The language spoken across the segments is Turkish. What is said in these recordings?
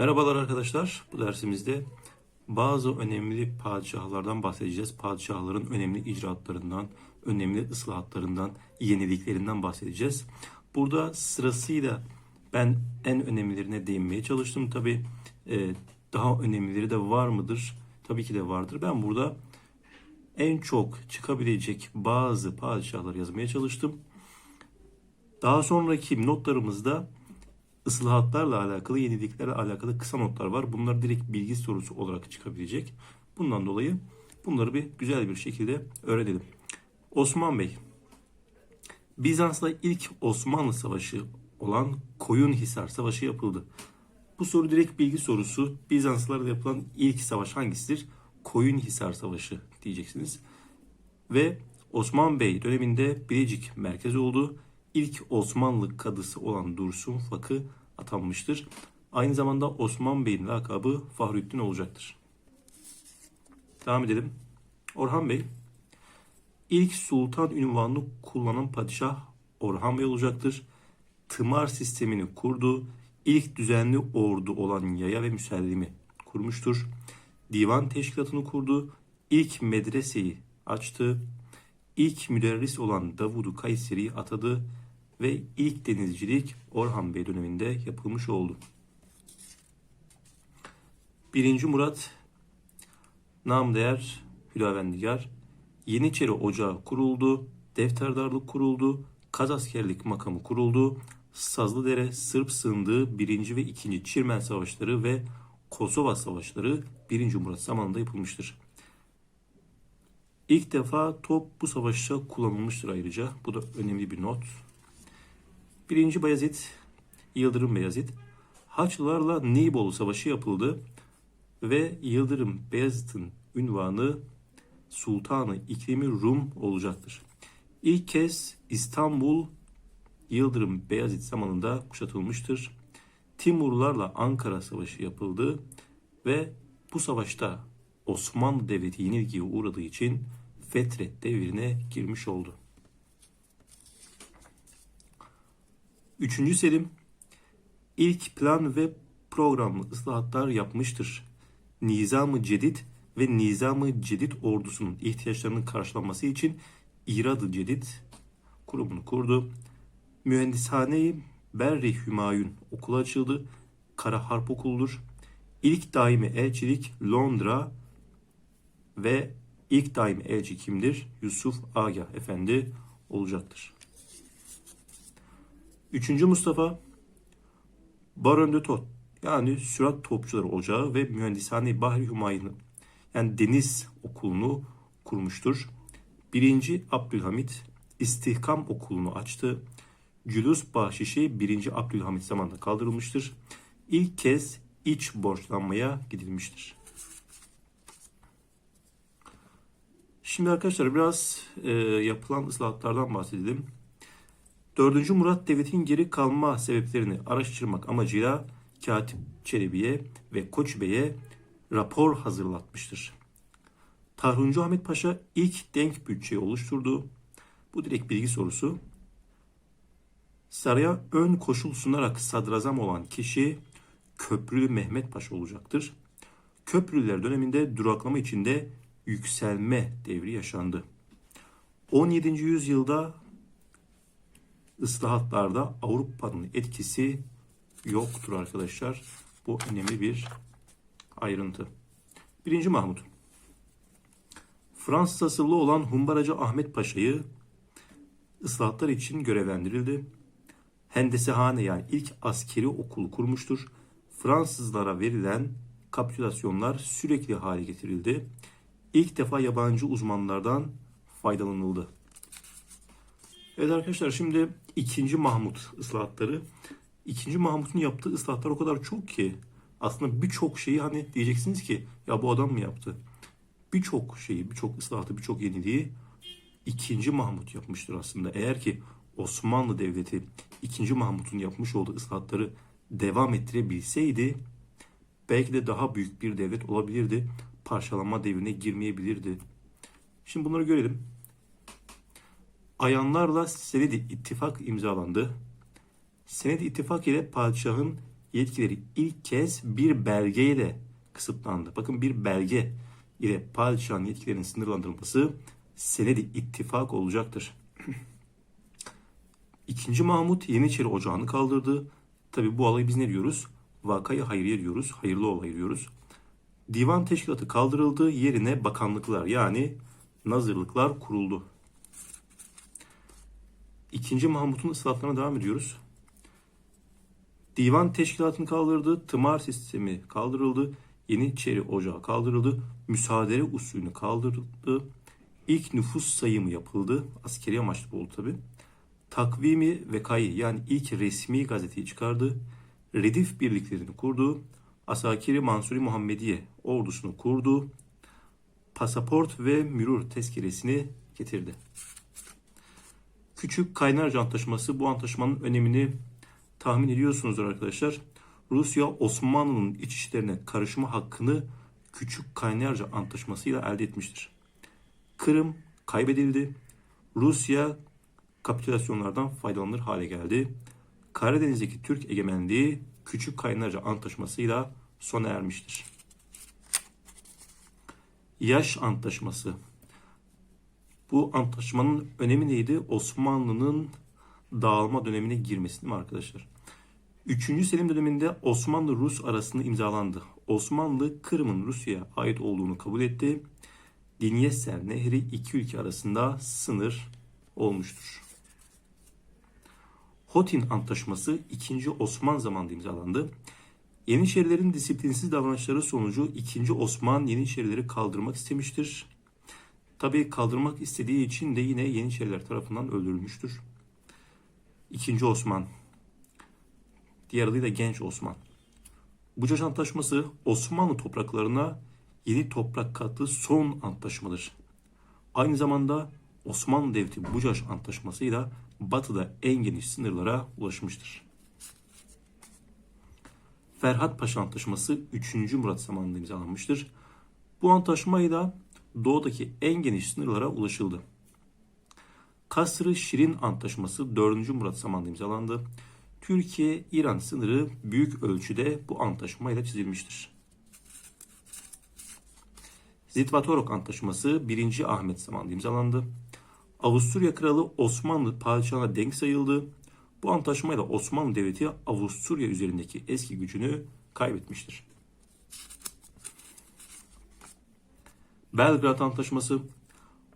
Merhabalar arkadaşlar. Bu dersimizde bazı önemli padişahlardan bahsedeceğiz. Padişahların önemli icraatlarından, önemli ıslahatlarından, yeniliklerinden bahsedeceğiz. Burada sırasıyla ben en önemlilerine değinmeye çalıştım. Tabi daha önemlileri de var mıdır? Tabii ki de vardır. Ben burada en çok çıkabilecek bazı padişahları yazmaya çalıştım. Daha sonraki notlarımızda ıslahatlarla alakalı, yeniliklerle alakalı kısa notlar var. Bunlar direkt bilgi sorusu olarak çıkabilecek. Bundan dolayı bunları bir güzel bir şekilde öğrenelim. Osman Bey, Bizans'la ilk Osmanlı Savaşı olan Koyunhisar Savaşı yapıldı. Bu soru direkt bilgi sorusu. Bizanslarla yapılan ilk savaş hangisidir? Koyunhisar Savaşı diyeceksiniz. Ve Osman Bey döneminde Bilecik merkez oldu. İlk Osmanlı kadısı olan Dursun Fakı atanmıştır. Aynı zamanda Osman Bey'in lakabı Fahrettin olacaktır. Devam edelim. Orhan Bey ilk sultan ünvanını kullanan padişah Orhan Bey olacaktır. Tımar sistemini kurdu. İlk düzenli ordu olan yaya ve müsellimi kurmuştur. Divan teşkilatını kurdu. İlk medreseyi açtı. İlk müderris olan Davud'u Kayseri'yi atadı ve ilk denizcilik Orhan Bey döneminde yapılmış oldu. 1. Murat Namdeğer Hüdavendigar Yeniçeri Ocağı kuruldu, defterdarlık kuruldu, kazaskerlik makamı kuruldu, Sazlıdere Sırp sığındığı 1. ve 2. Çirmen Savaşları ve Kosova Savaşları 1. Murat zamanında yapılmıştır. İlk defa top bu savaşta kullanılmıştır ayrıca. Bu da önemli bir not. Birinci Bayezid, Yıldırım Beyazıt, Haçlılarla Neyboğlu Savaşı yapıldı ve Yıldırım Beyazıt'ın ünvanı Sultanı İklimi Rum olacaktır. İlk kez İstanbul Yıldırım Beyazıt zamanında kuşatılmıştır. Timurlarla Ankara Savaşı yapıldı ve bu savaşta Osmanlı Devleti yenilgiye uğradığı için Fetret devrine girmiş oldu. Üçüncü Selim ilk plan ve programlı ıslahatlar yapmıştır. Nizam-ı Cedid ve Nizam-ı Cedid ordusunun ihtiyaçlarının karşılanması için İrad-ı Cedid kurumunu kurdu. Mühendishane-i Berri Hümayun okulu açıldı. Kara Harp okuludur. İlk daimi elçilik Londra ve ilk daimi elçi kimdir? Yusuf Agah Efendi olacaktır. Üçüncü Mustafa Baron de Tot yani sürat topçuları ocağı ve mühendishane Bahri Hümayun'u yani deniz okulunu kurmuştur. Birinci Abdülhamit istihkam okulunu açtı. Cülus bahşişi 1. Abdülhamit zamanında kaldırılmıştır. İlk kez iç borçlanmaya gidilmiştir. Şimdi arkadaşlar biraz e, yapılan ıslahatlardan bahsedelim. 4. Murat Devlet'in geri kalma sebeplerini araştırmak amacıyla Katip Çelebi'ye ve Koç Bey'e rapor hazırlatmıştır. Tarhuncu Ahmet Paşa ilk denk bütçeyi oluşturdu. Bu direkt bilgi sorusu. Saraya ön koşul sunarak sadrazam olan kişi Köprülü Mehmet Paşa olacaktır. Köprülüler döneminde duraklama içinde yükselme devri yaşandı. 17. yüzyılda ıslahatlarda Avrupa'nın etkisi yoktur arkadaşlar. Bu önemli bir ayrıntı. 1. Mahmut Fransız asıllı olan Humbaracı Ahmet Paşa'yı ıslahatlar için görevlendirildi. Hendesehane yani ilk askeri okul kurmuştur. Fransızlara verilen kapitülasyonlar sürekli hale getirildi. İlk defa yabancı uzmanlardan faydalanıldı. Evet arkadaşlar şimdi 2. Mahmut ıslahatları. 2. Mahmut'un yaptığı ıslahatlar o kadar çok ki aslında birçok şeyi hani diyeceksiniz ki ya bu adam mı yaptı? Birçok şeyi, birçok ıslahatı, birçok yeniliği 2. Mahmut yapmıştır aslında. Eğer ki Osmanlı Devleti 2. Mahmut'un yapmış olduğu ıslahatları devam ettirebilseydi belki de daha büyük bir devlet olabilirdi. Parçalanma devrine girmeyebilirdi. Şimdi bunları görelim. Ayanlarla Senedi ittifak imzalandı. Senedi ittifak ile padişahın yetkileri ilk kez bir belgeyle kısıtlandı. Bakın bir belge ile padişahın yetkilerinin sınırlandırılması senedi ittifak olacaktır. İkinci Mahmut Yeniçeri Ocağı'nı kaldırdı. Tabi bu olayı biz ne diyoruz? Vakayı hayriye diyoruz. Hayırlı olay diyoruz. Divan teşkilatı kaldırıldı. Yerine bakanlıklar yani nazırlıklar kuruldu. İkinci Mahmut'un ıslahatlarına devam ediyoruz. Divan teşkilatını kaldırdı. Tımar sistemi kaldırıldı. Yeniçeri Ocağı kaldırıldı. Müsaadele usulünü kaldırıldı. İlk nüfus sayımı yapıldı. Askeri amaçlı oldu tabi. Takvimi vekayı yani ilk resmi gazeteyi çıkardı. Redif birliklerini kurdu. Asakiri Mansuri Muhammediye ordusunu kurdu. Pasaport ve mürür tezkeresini getirdi. Küçük Kaynarca Antlaşması bu antlaşmanın önemini tahmin ediyorsunuzdur arkadaşlar. Rusya Osmanlı'nın iç işlerine karışma hakkını Küçük Kaynarca Antlaşması ile elde etmiştir. Kırım kaybedildi. Rusya kapitülasyonlardan faydalanır hale geldi. Karadeniz'deki Türk egemenliği Küçük Kaynarca Antlaşması'yla sona ermiştir. Yaş Antlaşması Bu antlaşmanın önemi neydi? Osmanlı'nın dağılma dönemine girmesi mi arkadaşlar? 3. Selim döneminde Osmanlı-Rus arasında imzalandı. Osmanlı Kırım'ın Rusya'ya ait olduğunu kabul etti. Dinyeser Nehri iki ülke arasında sınır olmuştur. Hotin Antlaşması 2. Osman zamanında imzalandı. Yeniçerilerin disiplinsiz davranışları sonucu 2. Osman Yeniçerileri kaldırmak istemiştir. Tabii kaldırmak istediği için de yine Yeniçeriler tarafından öldürülmüştür. 2. Osman Diğer adıyla Genç Osman. Bucaş Antlaşması Osmanlı topraklarına yeni toprak kattığı son antlaşmadır. Aynı zamanda Osmanlı Devleti Bucaş Antlaşması'yla batıda en geniş sınırlara ulaşmıştır. Ferhat Paşa Antlaşması 3. Murat zamanında imzalanmıştır. Bu antlaşmayla doğudaki en geniş sınırlara ulaşıldı. Kasrı Şirin Antlaşması 4. Murat zamanında imzalandı. Türkiye-İran sınırı büyük ölçüde bu antlaşmayla çizilmiştir. Zitvatorok Antlaşması 1. Ahmet zamanında imzalandı. Avusturya Kralı Osmanlı padişahına denk sayıldı. Bu antlaşmayla Osmanlı Devleti Avusturya üzerindeki eski gücünü kaybetmiştir. Belgrad Antlaşması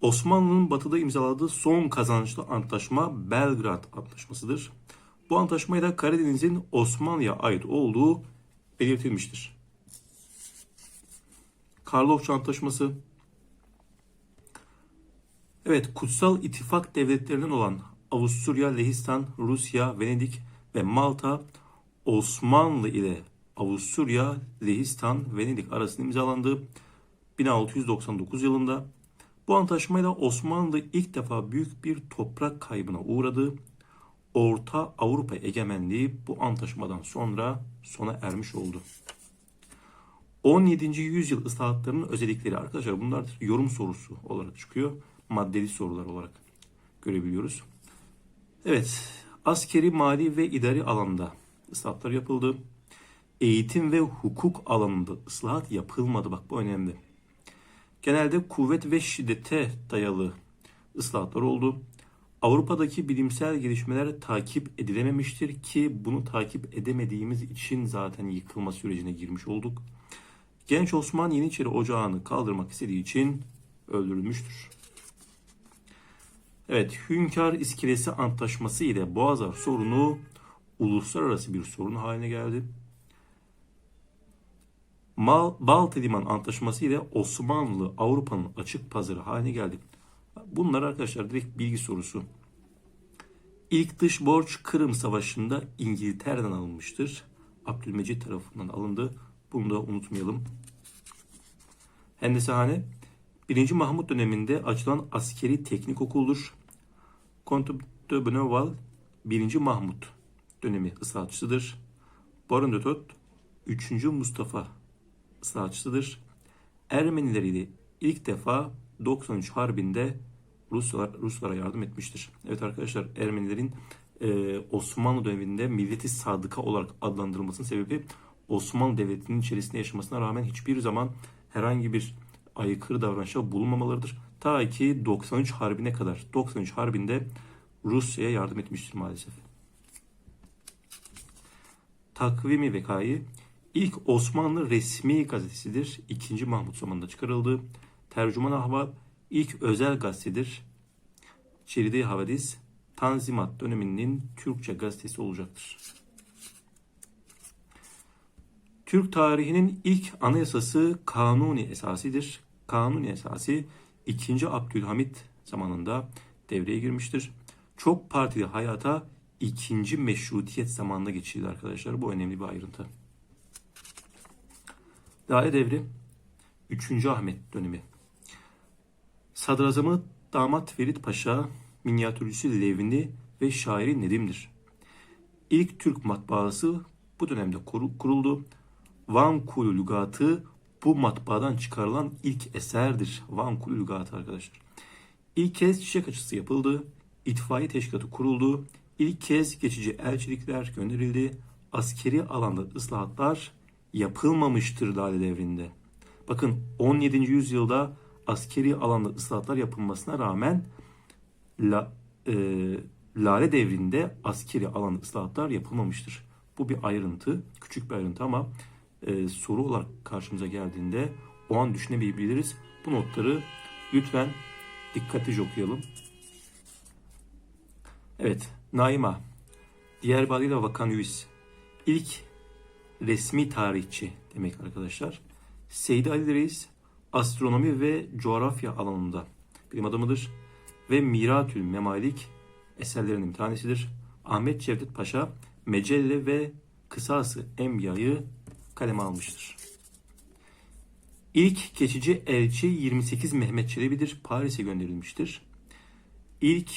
Osmanlı'nın batıda imzaladığı son kazançlı antlaşma Belgrad Antlaşması'dır. Bu antlaşmayla Karadeniz'in Osmanlı'ya ait olduğu belirtilmiştir. Karlofça Antlaşması Evet, kutsal ittifak devletlerinden olan Avusturya, Lehistan, Rusya, Venedik ve Malta Osmanlı ile Avusturya, Lehistan, Venedik arasında imzalandı 1699 yılında. Bu antlaşmayla Osmanlı ilk defa büyük bir toprak kaybına uğradı. Orta Avrupa egemenliği bu antlaşmadan sonra sona ermiş oldu. 17. yüzyıl ıslahatlarının özellikleri arkadaşlar bunlar yorum sorusu olarak çıkıyor. Maddeli sorular olarak görebiliyoruz. Evet, askeri, mali ve idari alanda ıslahatlar yapıldı. Eğitim ve hukuk alanında ıslahat yapılmadı. Bak bu önemli. Genelde kuvvet ve şiddete dayalı ıslahatlar oldu. Avrupa'daki bilimsel gelişmeler takip edilememiştir ki bunu takip edemediğimiz için zaten yıkılma sürecine girmiş olduk. Genç Osman Yeniçeri Ocağı'nı kaldırmak istediği için öldürülmüştür. Evet, Hünkar İskelesi Antlaşması ile Boğazar sorunu uluslararası bir sorun haline geldi. Mal, Liman Antlaşması ile Osmanlı Avrupa'nın açık pazarı haline geldi. Bunlar arkadaşlar direkt bilgi sorusu. İlk dış borç Kırım Savaşı'nda İngiltere'den alınmıştır. Abdülmecit tarafından alındı. Bunu da unutmayalım. Hendesehane 1. Mahmut döneminde açılan askeri teknik okuldur. Comte de Bonneval 1. Mahmut dönemi ıslahatçısıdır. Baron de Tot 3. Mustafa ıslahatçısıdır. Ermeniler ile ilk defa 93 Harbi'nde Ruslar, Ruslara yardım etmiştir. Evet arkadaşlar Ermenilerin e, Osmanlı döneminde milleti sadıka olarak adlandırılmasının sebebi Osmanlı Devleti'nin içerisinde yaşamasına rağmen hiçbir zaman herhangi bir aykırı davranışa bulunmamalarıdır. Ta ki 93 Harbi'ne kadar. 93 Harbi'nde Rusya'ya yardım etmiştir maalesef. Takvimi Vekayı ilk Osmanlı resmi gazetesidir. 2. Mahmut zamanında çıkarıldı. Tercüman Ahval ilk özel gazetedir. Çeride Havadis Tanzimat döneminin Türkçe gazetesi olacaktır. Türk tarihinin ilk anayasası Kanuni Esasidir. Kanuni Esası 2. Abdülhamit zamanında devreye girmiştir. Çok partili hayata ikinci meşrutiyet zamanında geçildi arkadaşlar. Bu önemli bir ayrıntı. Lale Devri 3. Ahmet dönemi. Sadrazamı Damat Ferit Paşa, minyatürcüsü Levni ve şairi Nedim'dir. İlk Türk matbaası bu dönemde kur- kuruldu. Van Kulu Lügatı bu matbaadan çıkarılan ilk eserdir. Van Kulu Lügatı arkadaşlar. İlk kez çiçek açısı yapıldı. İtfaiye teşkilatı kuruldu. İlk kez geçici elçilikler gönderildi. Askeri alanda ıslahatlar yapılmamıştır Lale Devri'nde. Bakın 17. yüzyılda askeri alanda ıslahatlar yapılmasına rağmen La, e, Lale Devri'nde askeri alanda ıslahatlar yapılmamıştır. Bu bir ayrıntı, küçük bir ayrıntı ama e, soru olarak karşımıza geldiğinde o an düşünemeyebiliriz. Bu notları lütfen dikkatlice okuyalım. Evet, Naima. Diğer adıyla Vakan Lewis. İlk resmi tarihçi demek arkadaşlar. Seydi Ali Reis astronomi ve coğrafya alanında bilim adamıdır ve Miratül Memalik eserlerinin bir tanesidir. Ahmet Cevdet Paşa Mecelle ve Kısası Emya'yı kaleme almıştır. İlk geçici elçi 28 Mehmet Çelebi'dir. Paris'e gönderilmiştir. İlk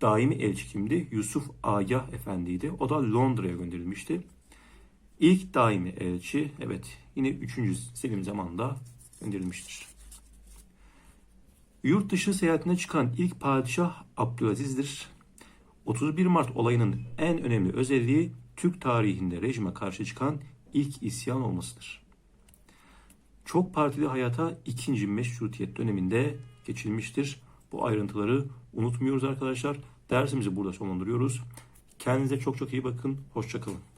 daimi elçi kimdi? Yusuf Agah Efendi'ydi. O da Londra'ya gönderilmişti. İlk daimi elçi evet yine 3. Selim zamanında gönderilmiştir. Yurt dışı seyahatine çıkan ilk padişah Abdülaziz'dir. 31 Mart olayının en önemli özelliği Türk tarihinde rejime karşı çıkan ilk isyan olmasıdır. Çok partili hayata ikinci meşrutiyet döneminde geçilmiştir. Bu ayrıntıları unutmuyoruz arkadaşlar. Dersimizi burada sonlandırıyoruz. Kendinize çok çok iyi bakın. Hoşçakalın.